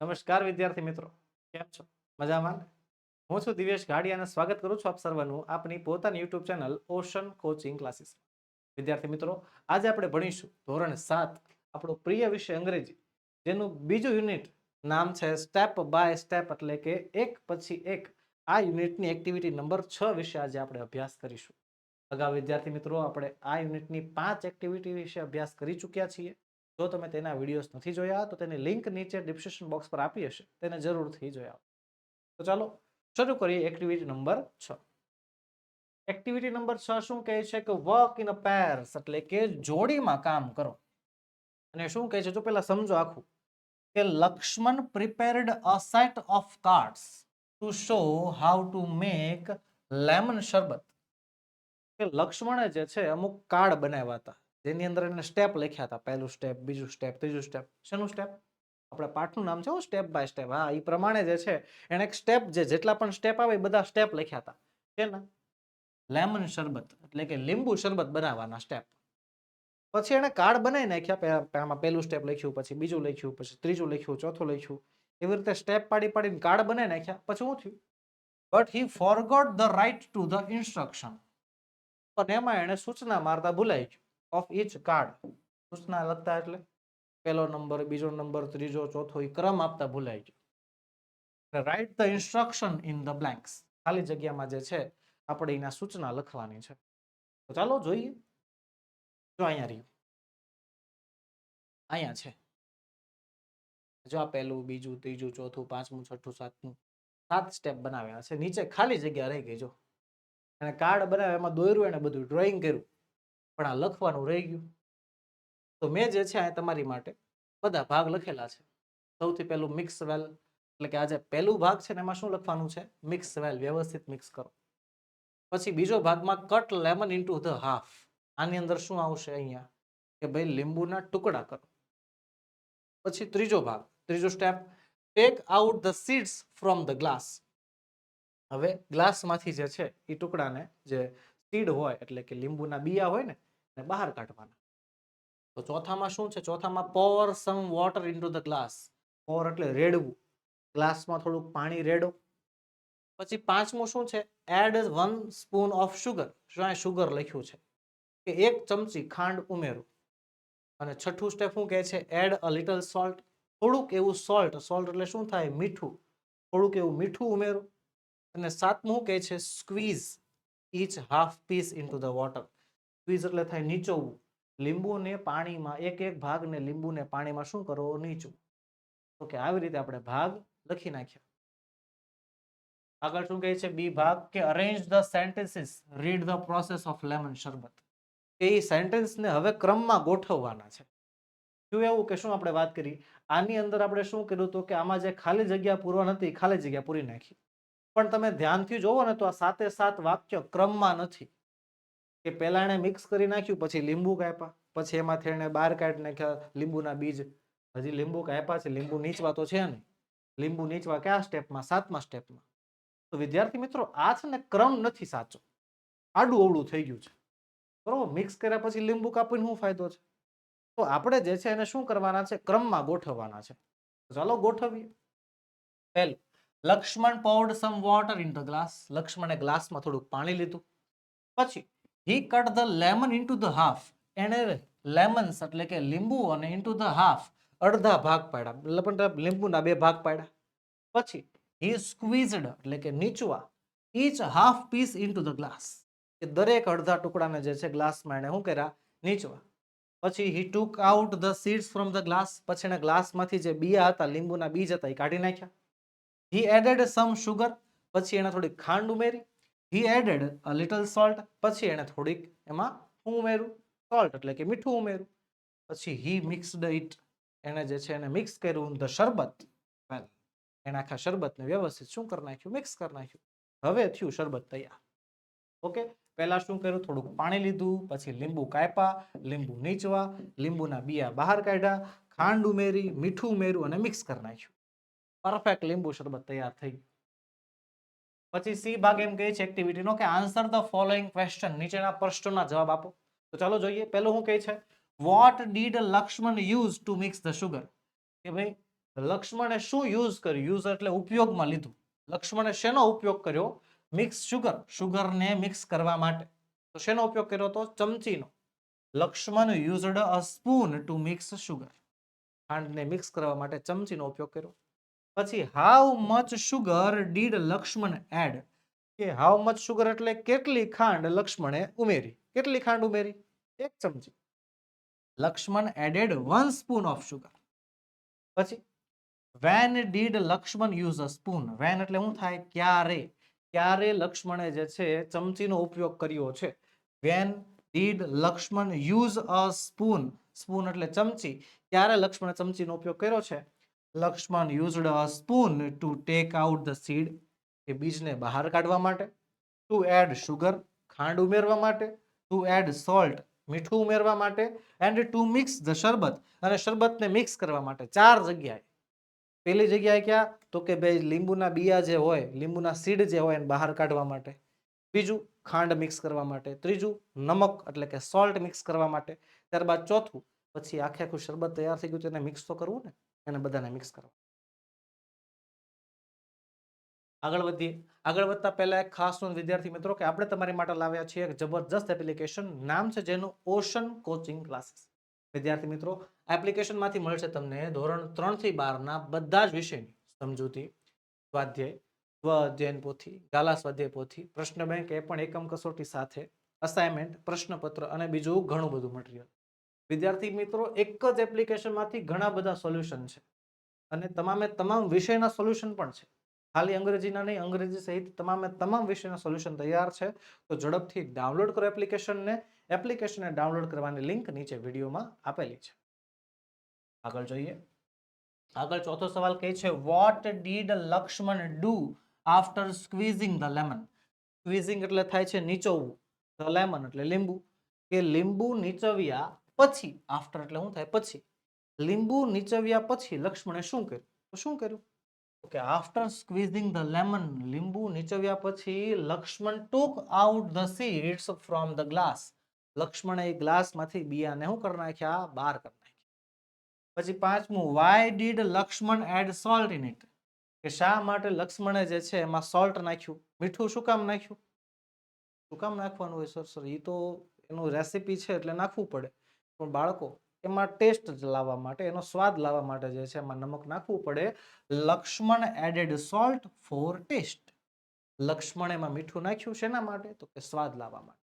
નમસ્કાર, વિદ્યાર્થી મિત્રો. કેમ છો? મજામાં? હું છું દિવેશ ગાડી સ્વાગત કરું છું આપ સર્વનું આપની પોતાની YouTube channel Ocean Coaching Classes. વિદ્યાર્થી મિત્રો, આજે આપણે ભણીશું ધોરણ સાત, આપણો પ્રિય વિષય અંગ્રેજી, જેનું બીજું યુનિટ નામ છે સ્ટેપ બાય સ્ટેપ, એટલે કે એક પછી એક. આ યુનિટની એક્ટિવિટી નંબર છ વિશે આજે આપણે અભ્યાસ કરીશું. અગાઉ વિદ્યાર્થી મિત્રો, આપણે આ યુનિટની પાંચ એક્ટિવિટી વિશે અભ્યાસ કરી ચૂક્યા છીએ. જો તમે તેના વિડીયોઝ નથી જોયા, તો તેની લિંક નીચે ડિસ્ક્રિપ્શન બોક્સ પર આપી હશે. તેને જરૂરથી જોયા તો ચાલો, શરૂ કરીએ એક્ટિવિટી નંબર છ. એક્ટિવિટી નંબર છ શું કહે છે કે વર્ક ઇન અ પેર્સ એટલે કે જોડીમાં કામ કરો. અને શું કહે છે? જો પેલા સમજો આખું. કે Laxman prepared a set of cards to show how to make lemon sharbat કે લક્ષ્મણે જે છે, અમુક કાર્ડ બનાવ્યા હતા. જેની અંદર એને સ્ટેપ લખ્યા હતા. પહેલું સ્ટેપ બીજું સ્ટેપ ત્રીજું સ્ટેપ શેનું સ્ટેપ આપણે પાઠનું નામ છે સ્ટેપ બાય સ્ટેપ હા એ પ્રમાણે જે છે, એને એક સ્ટેપ જે, જેટલા પણ સ્ટેપ આવે એ બધા સ્ટેપ લખ્યા હતા. શેના? લેમન શરબત, એટલે કે લીંબુ શરબત બનાવવાના સ્ટેપ પછી એને કાર્ડ બનાવી નાખ્યા આમાં પહેલું સ્ટેપ લખ્યું, પછી બીજું લખ્યું, પછી ત્રીજું લખ્યું, ચોથું લખ્યું. એવી રીતે સ્ટેપ પાડી પાડીને કાર્ડ બનાવી નાખ્યા. પછી શું થયું? But he forgot the write to the instruction પણ એમાં એને સૂચના મારતા ભૂલાઈ ગયું. ઓફ ઈચ કાર્ડ સૂચના લખતા એટલે પહેલો નંબર, બીજો નંબર, ત્રીજો, ચોથો એ ક્રમ આપતા ભૂલાય ગયો write the instruction in the blanks ખાલી જગ્યામાં જે છે, આપણે એના સૂચના લખવાની છે. તો ચાલો જોઈએ. જો અહીંયા રહ્યું. અહીંયા છે. જો આ પહેલું, બીજું, ત્રીજું, ચોથું, પાંચમું, છઠ્ઠું, સાતમું, સાત સ્ટેપ બનાવ્યા છે. નીચે ખાલી જગ્યા રહી ગઈ જો. અને કાર્ડ બનાવ્યા, એમાં દોર્યું એને બધું ડ્રોઈંગ કર્યું. પણ આ લખવાનું રહી ગયું. તો મેં જે છે આ તમારી માટે બધા ભાગ લખેલા છે. સૌથી પહેલું મિક્સ વેલ એટલે કે આજે પહેલું ભાગ છે ને એમાં શું લખવાનું છે? મિક્સ વેલ વ્યવસ્થિત મિક્સ કરો. પછી બીજો ભાગમાં cut lemon into the half આની અંદર શું આવશે અહીંયા? કે ભાઈ લીંબુના ટુકડા કરો. પછી ત્રીજો ભાગ, ત્રીજો step take out the seeds from the glass હવે ગ્લાસમાંથી જે છે એ ટુકડાને જે સીડ હોય, એટલે કે લીંબુના બિયા હોય ને એને બહાર કાઢવાના. તો ચોથામાં શું છે? ચોથામાં pour some water into the glass pour એટલે રેડવું. ગ્લાસમાં થોડુંક પાણી રેડો. પછી પાંચમું શું છે? Add one spoon of sugar શું શુગર લખ્યું છે? કે એક ચમચી ખાંડ ઉમેરો. અને છઠ્ઠું સ્ટેપ શું કહે છે? એડ અ લિટલ સોલ્ટ થોડુંક એવું સોલ્ટ સોલ્ટ એટલે શું થાય? મીઠું. થોડુંક એવું મીઠું ઉમેરો. અને સાતમું કહે છે? Squeeze each half piece into the water squeeze એટલે થાય નીચોવું. લીંબુને પાણીમાં એક એક ભાગને લીંબુને પાણીમાં શું કરો? નીચું. તો કે આવી રીતે આપણે ભાગ લખી નાખ્યા. આગળ શું કહે છે? બી ભાગ કે arrange the sentences read the process of lemon sharbat એ સેન્ટેન્સને હવે ક્રમમાં ગોઠવવાના છે. શું એવું કે શું આપણે વાત કરી? આની અંદર આપણે શું કર્યું હતું કે આમાં જે ખાલી જગ્યા પૂરવા નથી ખાલી જગ્યા પૂરી નાખી. પણ તમે ધ્યાનથી જોવો ને તો આ સાતે સાત વાક્ય ક્રમમાં નથી. કે પહેલા એને મિક્સ કરી નાખ્યું, પછી લીંબુ કાપ્યા. પછી એમાંથી એને બહાર કાઢી નાખ્યા લીંબુના બીજ. હજી લીંબુ કાપ્યા છે, લીંબુ નીચવા તો છે નહીં. લીંબુ નીચવા કયા સ્ટેપમાં? સાતમા સ્ટેપમાં. તો વિદ્યાર્થી મિત્રો આ છે ને ક્રમ નથી સાચો. આડું અવળું થઈ ગયું છે. બરોબર? મિક્સ કર્યા પછી લીંબુ કાપીને શું ફાયદો છે? તો આપણે જે છે એને શું કરવાના છે? ક્રમમાં ગોઠવવાના છે. ચાલો ગોઠવીએ. પહેલું, Laxman poured some water in the glass. લક્ષ્મણે ગ્લાસમાં થોડુંક પાણી લીધું. પછી he cut the lemon into the half એણે લેમન્સ એટલે કે લીંબુ અને ઇન્ટુ ધ હાફ અડધા ભાગ પાડ્યા. લપણ લીંબુના બે ભાગ પાડ્યા. પછી હી સ્ક્વીઝડ એટલે કે નીચવા each half piece into the glass કે દરેક અડધા ટુકડાને જે છે ગ્લાસમાં એણે શું કર્યા? નીચવા. પછી he took out the seeds from the glass પછી એણે ગ્લાસમાંથી જે બીયા હતા, લીંબુના બીજ હતા, એ કાઢી નાખ્યા. હી એડેડ સમ શુગર પછી એણે થોડી ખાંડ ઉમેરી. He added a little salt પછી એણે થોડીક એમાં શું ઉમેર્યું. સોલ્ટ એટલે કે મીઠું ઉમેર્યું. પછી હી મિક્સડ ઇટ એણે જે છે એને મિક્સ કર્યું ધ શરબત. વેલ એણે આખા શરબતને વ્યવસ્થિત શું કરી નાખ્યું? મિક્સ કરી નાખ્યું. હવે થયું શરબત તૈયાર. ઓકે પહેલાં શું કર્યું? થોડુંક પાણી લીધું, પછી લીંબુ કાપ્યા, લીંબુ નીચવા, લીંબુના બિયા બહાર કાઢ્યા, ખાંડ ઉમેરી, મીઠું ઉમેર્યું અને મિક્સ કરી નાખ્યું. પરફેક્ટ લીંબુ શરબત તૈયાર થઈ ગયું. પછી સી ભાગ એમ કહે છે એક્ટિવિટીનો કે આન્સર ધ ફોલોઈંગ ક્વેશ્ચન નીચેના પ્રશ્નોના જવાબ આપો. તો ચાલો જોઈએ. પહેલું શું કહે છે? What did Laxman use to mix the sugar કે ભાઈ, લક્ષ્મણે શું યુઝ કર્યું? યુઝ એટલે ઉપયોગમાં લીધું. લક્ષ્મણે શેનો ઉપયોગ કર્યો? મિક્સ સુગર સુગરને મિક્સ કરવા માટે. તો શેનો ઉપયોગ કર્યો તો ચમચીનો. Laxman used a spoon to mix sugar ખાંડને mix કરવા માટે ચમચીનો ઉપયોગ કર્યો. પછી how much sugar did Laxman add કે હાઉ મચ શુગર એટલે કેટલી ખાંડ લક્ષ્મણે ઉમેરી? કેટલી ખાંડ ઉમેરી? એક ચમચી. Laxman added one spoon of sugar પછી when did Laxman use a spoon when એટલે શું થાય? ક્યારે? ક્યારે લક્ષ્મણે જે છે ચમચીનો ઉપયોગ કર્યો છે? When did Laxman use a spoon spoon એટલે ચમચી. ક્યારે લક્ષ્મણે ચમચીનો ઉપયોગ કર્યો છે? Laxman used a spoon to take out the seed કે બીજને બહાર કાઢવા માટે, ટુ એડ શુગર ખાંડ ઉમેરવા માટે, ટુ એડ સોલ્ટ મીઠું ઉમેરવા માટે, એન્ડ ટુ મિક્સ ધ શરબત અને શરબતને મિક્સ કરવા માટે. ચાર જગ્યાએ. પેલી જગ્યાએ ક્યાં? તો કે ભાઈ લીંબુના બિયા જે હોય, લીંબુના સીડ જે હોય એને બહાર કાઢવા માટે. બીજું, ખાંડ મિક્સ કરવા માટે. ત્રીજું, નમક એટલે કે સોલ્ટ મિક્સ કરવા માટે. ત્યારબાદ ચોથું, પછી આખે આખું શરબત તૈયાર થઈ ગયું તો એને મિક્સ તો કરવું ને? એને બધાને મિક્સ કરવા. આગળ વધીએ. આગળ વધતા પહેલા એક ખાસ નોંધ વિદ્યાર્થી મિત્રો કે આપણે તમારી માટે લાવ્યા છીએ એક જબરજસ્ત એપ્લિકેશન નામ છે જેનું ઓશન કોચિંગ ક્લાસીસ વિદ્યાર્થી મિત્રો એપ્લિકેશનમાંથી મળશે તમને ધોરણ ત્રણથી બારના બધા જ વિષયની સમજૂતી, સ્વાધ્યાય, સ્વ પોથી, ગાલા સ્વાધ્યાય પોથી, પ્રશ્ન બેંક, એ પણ એકમ કસોટી સાથે અસાઇનમેન્ટ પ્રશ્નપત્ર અને બીજું ઘણું બધું મટીરિયલ વિદ્યાર્થી મિત્રો, એક જ એપ્લિકેશનમાંથી ઘણા બધા સોલ્યુશન છે. અને તમામે તમામ વિષયના સોલ્યુશન પણ છે. ખાલી અંગ્રેજીના નહીં, અંગ્રેજી સહિત તમામે તમામ વિષયના સોલ્યુશન તૈયાર છે. તો ઝડપથી ડાઉનલોડ કરો એપ્લિકેશનને એપ્લિકેશનને ડાઉનલોડ કરવાની લિંક નીચે વિડીયોમાં આપેલી છે. આગળ જોઈએ. આગળ ચોથો સવાલ કહે છે what did Laxman do after squeezing the lemon squeezing એટલે થાય છે નીચોવું ધ લેમન એટલે લીંબુ. કે લીંબુ નીચવ્યા પછી આફ્ટર એટલે શું થાય? પછી. લીંબુ નીચવ્યા પછી લક્ષ્મણે શું કર્યું? તો શું કર્યું? Okay after squeezing the lemon લીંબુ નીચવ્યા પછી Laxman took out the seeds from the glass લક્ષ્મણે એ ગ્લાસમાંથી બિયાને શું કરી નાખ્યા? બહાર કરી નાખ્યા. પછી પાંચમું why did Laxman add salt in it કે શા માટે લક્ષ્મણે જે છે એમાં સોલ્ટ નાખ્યું? મીઠું શું કામ નાખ્યું? શું કામ નાખવાનું હોય સર સર એ તો એનું રેસીપી છે એટલે નાખવું પડે. પણ બાળકો એમાં ટેસ્ટ લાવવા માટે, એનો સ્વાદ લાવવા માટે જે છે એમાં નમક નાખવું પડે. Laxman added salt for taste Laxman એમાં મીઠું નાખ્યું શેના માટે? તો કે સ્વાદ લાવવા માટે.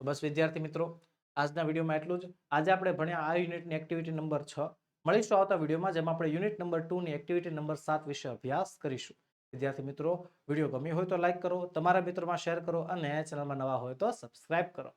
બસ વિદ્યાર્થી મિત્રો, આજના વિડીયોમાં એટલું જ. આજે આપણે ભણ્યા આ યુનિટની એક્ટિવિટી નંબર છ. મળીશું આવતા વિડીયોમાં જેમાં આપણે યુનિટ નંબર ટુની એક્ટિવિટી નંબર સાત વિશે અભ્યાસ કરીશું. વિદ્યાર્થી મિત્રો, વીડિયો ગમ્યો હોય તો લાઇક કરો, તમારા મિત્રોમાં શેર કરો અને ચેનલમાં નવા હોય તો સબસ્ક્રાઇબ કરો.